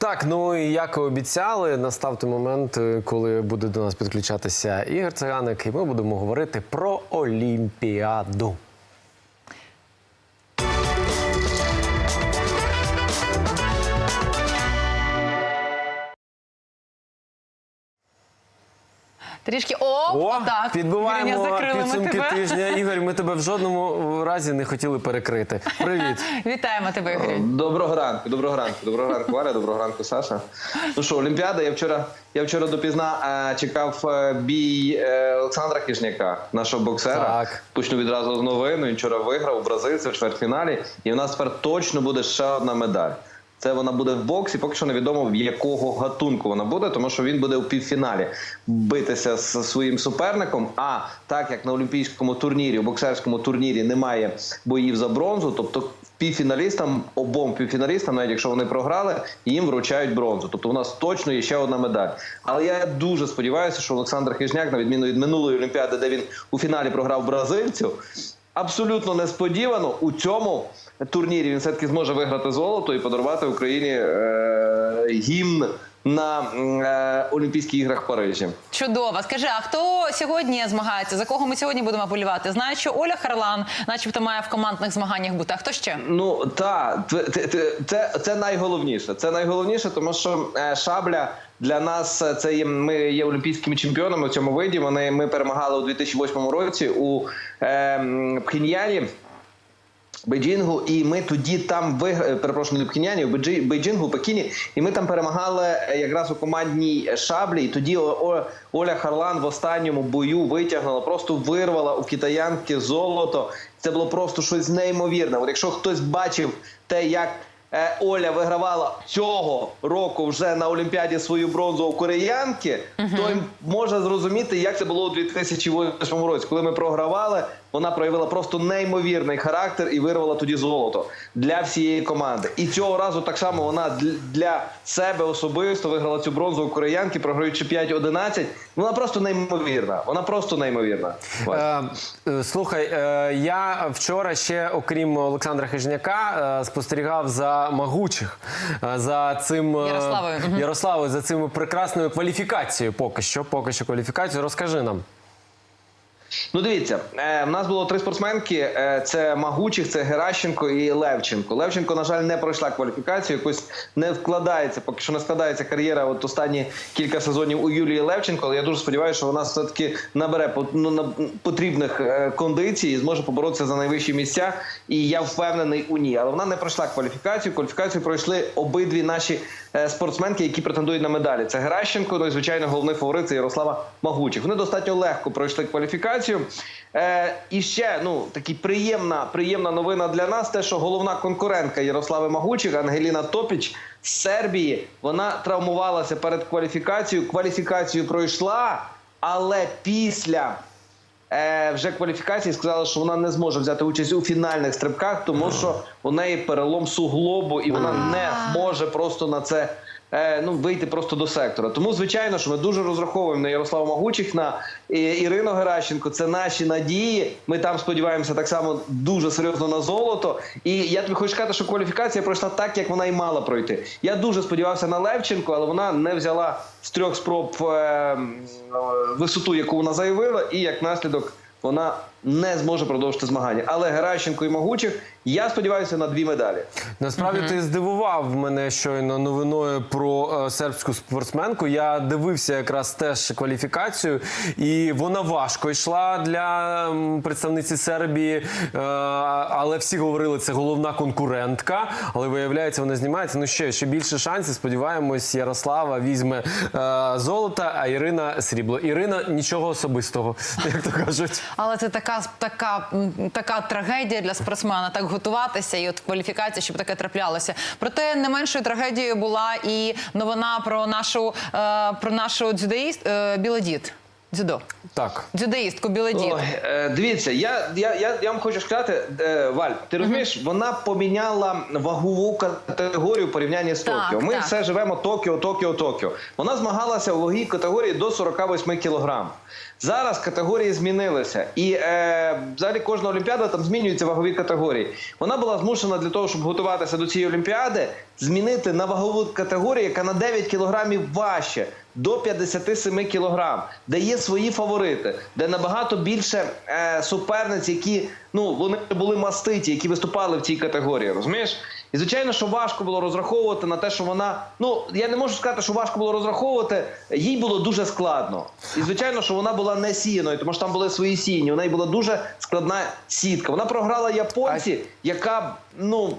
Так, ну і як і обіцяли, настав той момент, е, коли буде до нас підключатися Ігор Циганик, і ми будемо говорити про Олімпіаду. Трішки о, О, так. підбиваємо Ірина, закрили ми підсумки тебе. тижня. Ігор, ми тебе в жодному разі не хотіли перекрити. Привіт. Вітаємо тебе, Ігорю. Доброго ранку, доброго ранку, доброго ранку, Валя, доброго ранку, Саша. Ну що, Олімпіада, я вчора, я вчора допізна е, чекав е, бій е, Олександра Хижняка, нашого боксера. Так. Почну відразу з новин. Він вчора виграв у бразильця в чвертьфіналі, і в нас тепер точно буде ще одна медаль. Це вона буде в боксі, поки що невідомо в якого гатунку вона буде, тому що він буде у півфіналі битися з своїм суперником. А так як на олімпійському турнірі, у боксерському турнірі немає боїв за бронзу, тобто півфіналістам, обом півфіналістам, навіть якщо вони програли, їм вручають бронзу. Тобто у нас точно є ще одна медаль. Але я дуже сподіваюся, що Олександр Хижняк, на відміну від минулої олімпіади, де він у фіналі програв бразильцю, абсолютно несподівано у цьому турнірі він все-таки зможе виграти золото і подарувати Україні е, гімн на е, Олімпійських іграх в Парижі. Чудово. Скажи, а хто сьогодні змагається? За кого ми сьогодні будемо болівати? Знаю, що Оля Харлан, начебто, має в командних змаганнях бути. А хто ще? Ну та це, це, це, це найголовніше. Це найголовніше, тому що е, шабля для нас е, це є. Ми є олімпійськими чемпіонами в цьому виді. Вони ми перемагали у 2008 році у е, Пхеньяні. Бейджингу, і ми тоді там виг... е, перепрошую, не в Пхеньяні, в Бейджи- Бейджингу, Пекіні, і ми там перемагали е, якраз у командній шаблі. І тоді Оля Харлан в останньому бою витягнула, просто вирвала у китаянки золото. Це було просто щось неймовірне. От якщо хтось бачив те, як е, Оля вигравала цього року вже на Олімпіаді свою бронзу у кореянки, то може зрозуміти, як це було у 2008 році, коли ми програвали. Вона проявила просто неймовірний характер і вирвала тоді золото для всієї команди. І цього разу так само вона для себе особисто виграла цю бронзу у кореянки, програючи 5-11. Вона просто неймовірна. Вона просто неймовірна. Е, е, слухай, е, я вчора ще, окрім Олександра Хижняка, е, спостерігав за могучих, е, за цим е, Ярославою. Ярославою, за цим прекрасною кваліфікацією. Поки що, поки що кваліфікацію. Розкажи нам. Ну, дивіться, е, в нас було три спортсменки: е, це Магучих, це Геращенко і Левченко. Левченко, на жаль, не пройшла кваліфікацію. Якось не вкладається, поки що не складається кар'єра. От останні кілька сезонів у Юлії Левченко. Але я дуже сподіваюся, що вона все таки набере ну, потрібних е, кондицій і зможе поборотися за найвищі місця. І я впевнений у ній. Але вона не пройшла кваліфікацію. Кваліфікацію пройшли обидві наші спортсменки, які претендують на медалі. Це Геращенко, ну і звичайно, головний фаворит це Ярослава Магучих. Вони достатньо легко пройшли кваліфікацію. Е, і ще ну такі приємна, приємна новина для нас. Те, що головна конкурентка Ярослави Магучих, Ангеліна Топіч з Сербії, вона травмувалася перед кваліфікацією. Кваліфікацію пройшла, але після е, вже кваліфікації сказала, що вона не зможе взяти участь у фінальних стрибках, тому що у неї перелом суглобу, і вона не може просто на це. Е, Ну, вийти просто до сектора. Тому, звичайно, що ми дуже розраховуємо на Ярослава Магучих, на Ірину Геращенко. Це наші надії. Ми там сподіваємося так само дуже серйозно на золото. І я тобі хочу сказати, що кваліфікація пройшла так, як вона і мала пройти. Я дуже сподівався на Левченко, але вона не взяла з трьох спроб е, висоту, яку вона заявила, і як наслідок вона не зможе продовжити змагання. Але Геращенко і Могучих, я сподіваюся на дві медалі. Насправді ти здивував мене щойно новиною про е, сербську спортсменку. Я дивився якраз теж кваліфікацію, і вона важко йшла для м, представниці Сербії. Е, але всі говорили, це головна конкурентка. Але виявляється, вона знімається. Ну ще, ще більше шансів. Сподіваємось, Ярослава візьме е, золото, а Ірина срібло. Ірина нічого особистого, як то кажуть. Але це така така, така трагедія для спортсмена, так готуватися і от кваліфікація, щоб таке траплялося. Проте не меншою трагедією була і новина про нашу е, про нашу дзюдеїст е, Білодід. Дзюдо. Так. Дзюдоїстку Білодід. Ой, е, дивіться, я, я, я, я вам хочу сказати, е, Валь, ти розумієш, вона поміняла вагову категорію в порівнянні з Так, Токіо. Ми так. все живемо Токіо, Токіо, Токіо. Вона змагалася у ваговій категорії до 48 кілограм. Зараз категорії змінилися, і е, взагалі кожна олімпіада там змінюються вагові категорії. Вона була змушена для того, щоб готуватися до цієї олімпіади, змінити на вагову категорію, яка на 9 кілограмів важче. До 57 кілограм, де є свої фаворити, де набагато більше е, суперниць, які ну вони були маститі, які виступали в цій категорії. Розумієш? І звичайно, що важко було розраховувати на те, що вона. Ну я не можу сказати, що важко було розраховувати. Їй було дуже складно. І звичайно, що вона була не сіяною, тому що там були свої сіяні. У неї була дуже складна сітка. Вона програла японці, яка ну.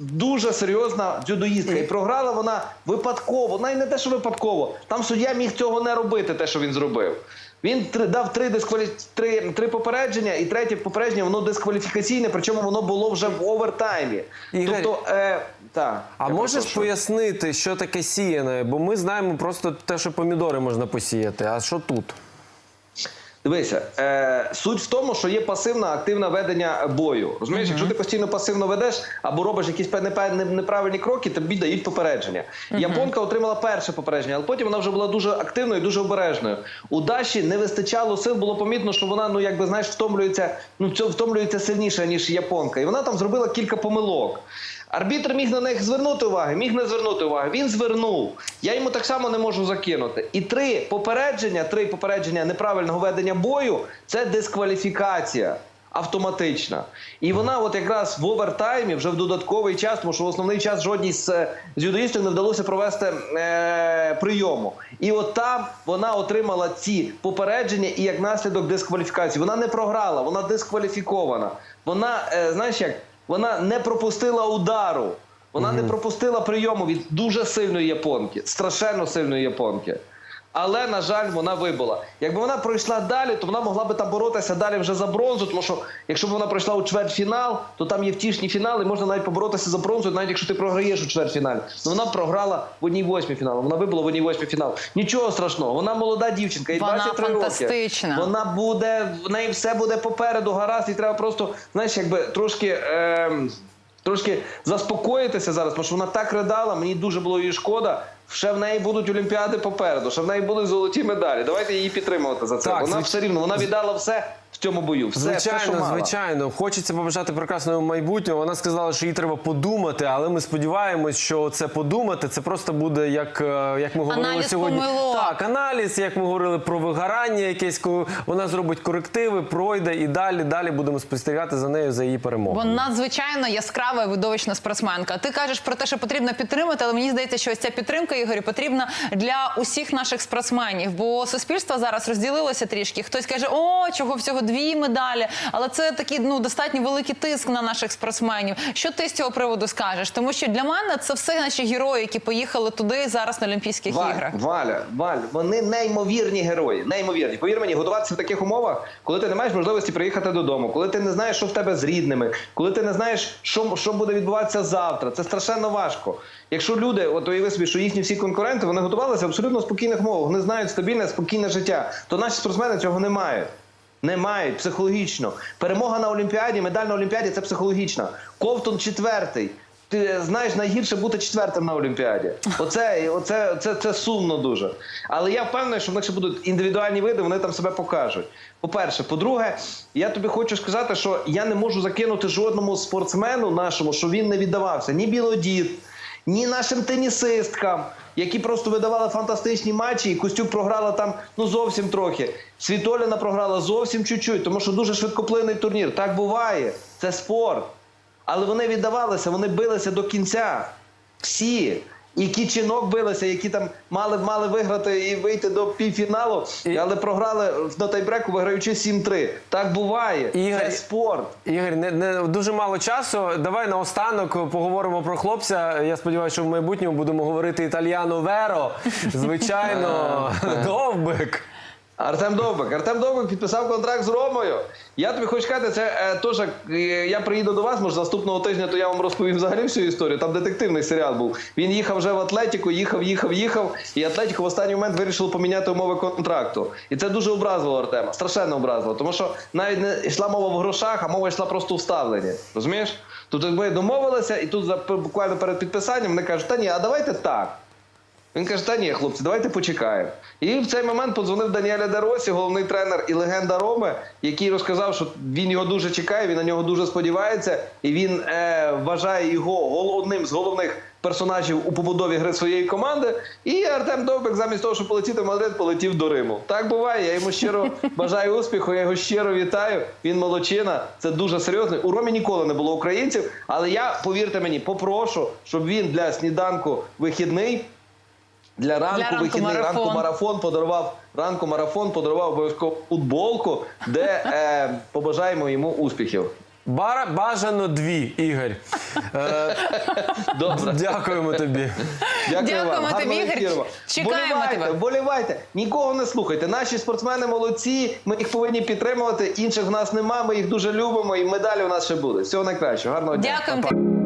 Дуже серйозна дзюдоїстка. І програла вона випадково. Й не те, що випадково. Там суддя міг цього не робити, те, що він зробив. Він дав три, дисквалі... три, три попередження, і третє попередження воно дискваліфікаційне, причому воно було вже в овертаймі. Ігор, тобто, е, так. А можеш прошу. пояснити, що таке сіяне? Бо ми знаємо просто те, що помідори можна посіяти. А що тут? Дивися, е, суть в тому, що є пасивна активне ведення бою. Розумієш, якщо ти постійно пасивно ведеш або робиш якісь неправильні кроки, тобі дають попередження. Японка отримала перше попередження, але потім вона вже була дуже активною, і дуже обережною. У Даші не вистачало сил, було помітно, що вона, ну якби знаєш, втомлюється, ну втомлюється сильніше ніж японка, і вона там зробила кілька помилок. Арбітр міг на них звернути увагу, міг не звернути уваги. Він звернув. Я йому так само не можу закинути. І три попередження, три попередження неправильного ведення бою це дискваліфікація. Автоматична. І вона, от якраз в овертаймі, вже в додатковий час, тому що в основний час жодній з, з юдоїстів не вдалося провести е, прийому. І от там вона отримала ці попередження і як наслідок дискваліфікації. Вона не програла, вона дискваліфікована. Вона, е, знаєш як, вона не пропустила удару. Вона не пропустила прийому від дуже сильної японки, страшенно сильної японки. Але, на жаль, вона вибула. Якби вона пройшла далі, то вона могла би там боротися далі вже за бронзу, тому що якщо б вона пройшла у чвертьфінал, то там є втішні фінали, можна навіть поборотися за бронзу, навіть якщо ти програєш у чвертьфіналі. Ну вона програла в одній восьмій фіналу. Вона вибула в одній восьмій фінал. Нічого страшного, вона молода дівчинка, їй Вона 23 роки. Вона буде, в неї все буде попереду, гаразд, і треба просто, знаєш, якби трошки. ем, Трошки заспокоїтися зараз, тому що вона так ридала, мені дуже було її шкода. Ще в неї будуть олімпіади попереду, ще в неї будуть золоті медалі. Давайте її підтримувати за це. Так, вона звич- все рівно, вона віддала все цьому бою. Все, звичайно, все, що мала. звичайно. Хочеться побажати прекрасного майбутнього. Вона сказала, що їй треба подумати, але ми сподіваємось, що це подумати. Це просто буде як, е, як ми говорили Аналіз сьогодні. помилок. Так, аналіз, як ми говорили про вигорання, якесь ко- вона зробить корективи, пройде і далі, далі будемо спостерігати за нею за її перемогою. Бо надзвичайно яскрава і видовищна спортсменка. Ти кажеш про те, що потрібно підтримати, але мені здається, що ось ця підтримка Ігорі потрібна для усіх наших спортсменів. Бо суспільство зараз розділилося трішки. Хтось каже, о, чого всього дві медалі. Але це такий ну достатньо великий тиск на наших спортсменів. Що ти з цього приводу скажеш? Тому що для мене це все наші герої, які поїхали туди зараз на Олімпійських Валь, іграх. Валя, Валь, вони неймовірні герої. Неймовірні. Повір мені, готуватися в таких умовах, коли ти не маєш можливості приїхати додому, коли ти не знаєш, що в тебе з рідними, коли ти не знаєш, що, що буде відбуватися завтра. Це страшенно важко. Якщо люди, от уяви собі, що їхні всі конкуренти, вони готувалися в абсолютно спокійних умовах, вони знають стабільне, спокійне життя, то наші спортсмени цього не мають. Не мають психологічно. Перемога на Олімпіаді, медаль на Олімпіаді це психологічна. Ковтун четвертий. Ти знаєш, найгірше бути четвертим на Олімпіаді. Оце, оце, це, це сумно дуже. Але я впевнений, що в них ще будуть індивідуальні види, вони там себе покажуть. По-перше, по-друге, я тобі хочу сказати, що я не можу закинути жодному спортсмену нашому, що він не віддавався. Ні Білодід, ні нашим тенісисткам, які просто видавали фантастичні матчі, і Костюк програла там ну зовсім трохи. Світоліна програла зовсім чуть-чуть, тому що дуже швидкоплинний турнір. Так буває. Це спорт. Але вони віддавалися, вони билися до кінця. Всі. І кічинок билися, які там мали мали виграти і вийти до півфіналу, І- але програли на тайбреку, виграючи 7-3. Так буває. Ігор, Це спорт. Ігор, не, не дуже мало часу. Давай наостанок поговоримо про хлопця. Я сподіваюся, що в майбутньому будемо говорити італіано веро. Звичайно, довбик. Артем Довбик. Артем Довбик підписав контракт з Ромою. Я тобі хочу сказати, це е, теж е, я приїду до вас, може наступного тижня, то я вам розповім взагалі всю історію. Там детективний серіал був. Він їхав вже в Атлетіку, їхав, їхав, їхав. І Атлетіко в останній момент вирішило поміняти умови контракту. І це дуже образило Артема. Страшенно образило. Тому що навіть не йшла мова в грошах, а мова йшла просто в ставленні. Розумієш? Тобто ми домовилися, і тут буквально перед підписанням вони кажуть, та ні, а давайте так. Він каже: Та ні, хлопці, давайте почекаємо. І в цей момент подзвонив Даніеля Деросі, головний тренер і легенда Роми, який розказав, що він його дуже чекає, він на нього дуже сподівається, і він е, вважає його гол- одним з головних персонажів у побудові гри своєї команди. І Артем Довбик, замість того, щоб полетіти в Мадрид, полетів до Риму. Так буває. Я йому щиро бажаю успіху. Я його щиро вітаю. Він молодчина. Це дуже серйозно. У Ромі ніколи не було українців, але я повірте мені, попрошу, щоб він для сніданку вихідний. Для ранку, Для ранку вихідний марафон. ранку марафон подарував ранку марафон подарував обов'язково футболку, де е, побажаємо йому успіхів. Бара, бажано дві, Ігор. Е, Добре. дякуємо тобі. Дякую Дякуємо вам. тобі, Гарного Ігор. ефіру. Чекаємо Вболівайте, тебе. Вболівайте. Нікого не слухайте. Наші спортсмени молодці. Ми їх повинні підтримувати. Інших в нас немає. Ми їх дуже любимо. І медалі у нас ще буде. Всього найкращого. Гарного дня. Дякуємо. Па-па.